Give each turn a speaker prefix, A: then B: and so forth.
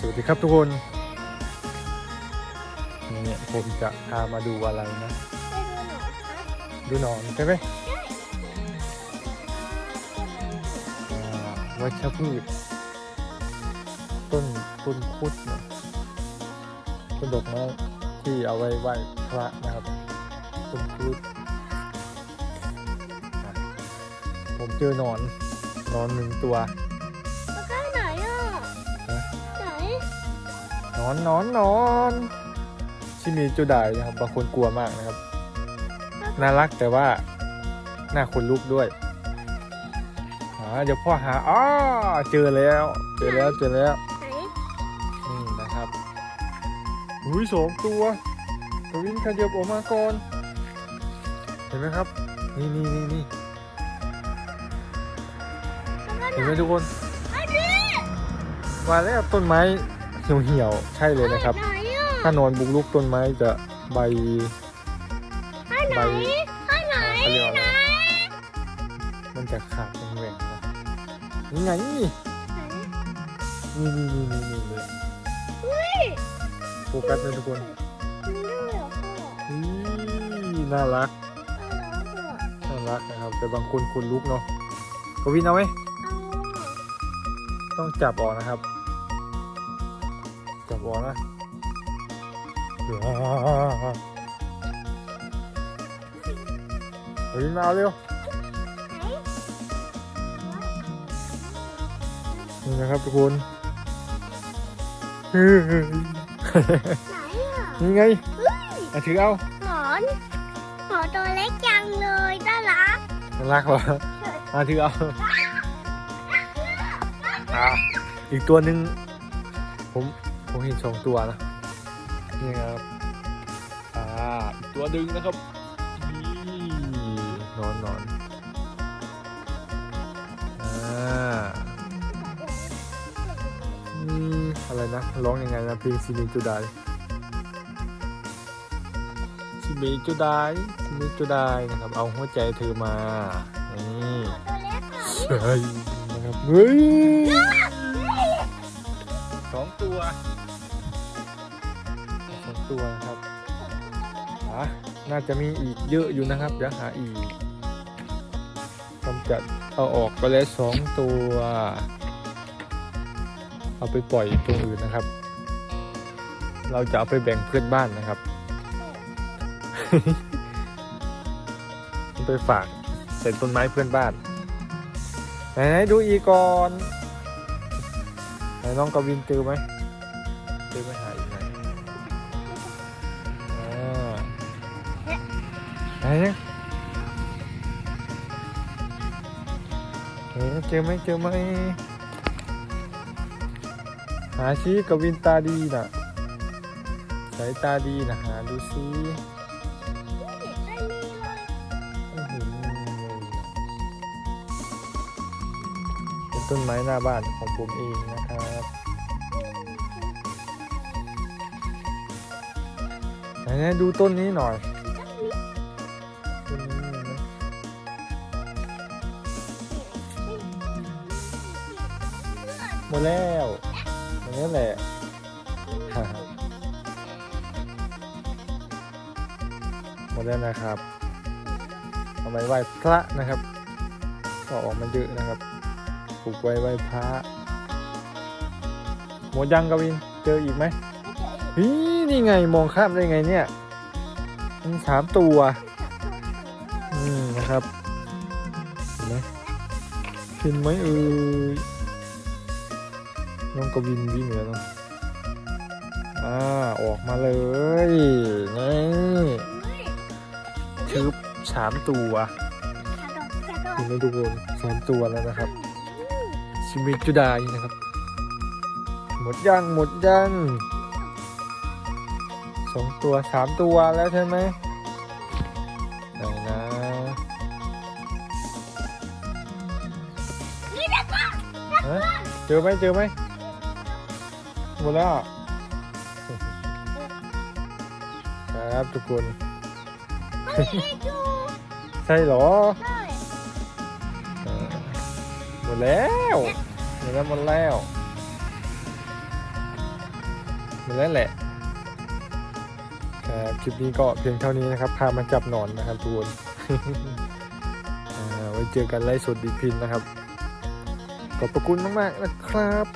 A: สวัสดีครับทุกคน เนี่ยผมจะพามาดูอะไรนะ ดูหนอนใช่ไหมอ่วัชพืช ต้นต้นคุดเนาะต้นดอกไม้ที่เอาไว้ไหว้พระนะครับ ต้นคุด ผมเจอหนอนหนอนหนึ่งตัว
B: นอน
A: นอนนอนที่มีจูไดนะครับ บางคนกลัวมากนะครับ น่ารักแต่ว่าหน้าขนลุกด้วยหาเดี๋ยวพ่อหาอ้อเจอแล้ว เจอแล้วเจอแล้ว
B: น
A: นี่นะครับอุ้ยสองตัวกวินขยับออกมาก่อน เห็นไหมครับ นี่นี่นี่นี่เห็น
B: ไห
A: มทุกคน
B: อันนี้
A: มาแล้วต้นไม้ เหี่ยวเหี่ยวๆใช่เลยนะครับ
B: ไหนอะ
A: ถ้านอนบุกลุกต้นไม้จะใบ
B: อันไหน
A: ใบ
B: อันไหน
A: เขาเรียกว่าอะไร
B: ไหน
A: มันจะขาดแหว่งๆนะนี่ไงนี่นี่นี่นี่นี่นี่เลยโฟกัสเลยทุกคน
B: มันด้วยเหรอพ่อ
A: นี่น่ารัก
B: เอาแล้วพ่อ
A: น่ารักนะครับ แต่บางคนคนลุกเนาะกวินเอาไหม
B: เอา
A: ต้องจับออกนะครับ จับออกนะกวินมาเอาเร็วนี่นะครับทุกคนเฮ้ย
B: ไหนอะ
A: นี่ไงอะถือเอา
B: หนอนหนอนตัวเล็กจังเลยน่ารัก
A: น่ารักเหรออะถือเอาอะอีกตัวหนึ่งผม ผมเห็นสองตัวนะนี่ครับอ่าอีกตัวหนึ่งนะครับนี่นอนนอนอ่าอืมอะไรนะร้องยังไงนะเพลงซีเมจูไดซีเมจูไดซีเมจูไดนะครับ เอาหัวใจเธอมานี่
B: ตัวเล็กอะ
A: เฮ้ยนะครับเฮ้ย สองตัวสองตัวนะครับอะน่าจะมีอีกเยอะอยู่นะครับ เดี๋ยวหาอีกกำจัดเอาออกไปแล้วสองตัว เอาไปปล่อยตรงอื่นนะครับ เราจะเอาไปแบ่งเพื่อนบ้านนะครับ ไปฝากใส่ต้นไม้เพื่อนบ้านไหนดูอีกก่อน ไหนน้องกวินเจอไหมเจอไหมหาอีกไหนอ่าไหนเนี่ยเฮ้ยเจอไหมเจอไหมหาชี้กวินตาดีน่ะสายตาดีนะหาดูซิ ต้นไม้หน้าบ้านของผมเองนะครับไหนๆดูต้นนี้หน่อยต้นนี้มีไหมดแล้วหมดแล้วแหละหมดแล้วนะครับเอาไว้ไหว้พระนะครับก็ออกมาเยอะนะครับ ปลูกไว้ไหว้พระหมดยังกวินเจออีกไหมฮีนี่ไงมองข้ามได้ไงเนี่ยมีสามตัวอืมนะครับเห็นไหมเห็นไหมเอ่ยน้องกวินวิ่งแล้วเนอะอ่าออกมาเลยนี่ชืบสามตัว
B: กระโดดกระโดด
A: เห็นไหมทุกคนสามตัวแล้วนะครับ ชิมิจุดายนะครับ หมดยังหมดยังสองตัวสามตัวแล้วใช่ไหมไหนนะฮะเจอไหมเจอไหมหมดแล้วครับทุกคน
B: ไม่มีดู
A: ใช่เหรอ
B: ได้
A: เออ หมดแล้วหมดแล้วหมดแล้วมันแล้วแหละครับคลิปนี้ก็เพียงเท่านี้นะครับ พามาจับหนอนนะครับทุกคนอ่าไว้เจอกันไล่สดดีพินนะครับ ขอบพระคุณมาก ๆ นะครับ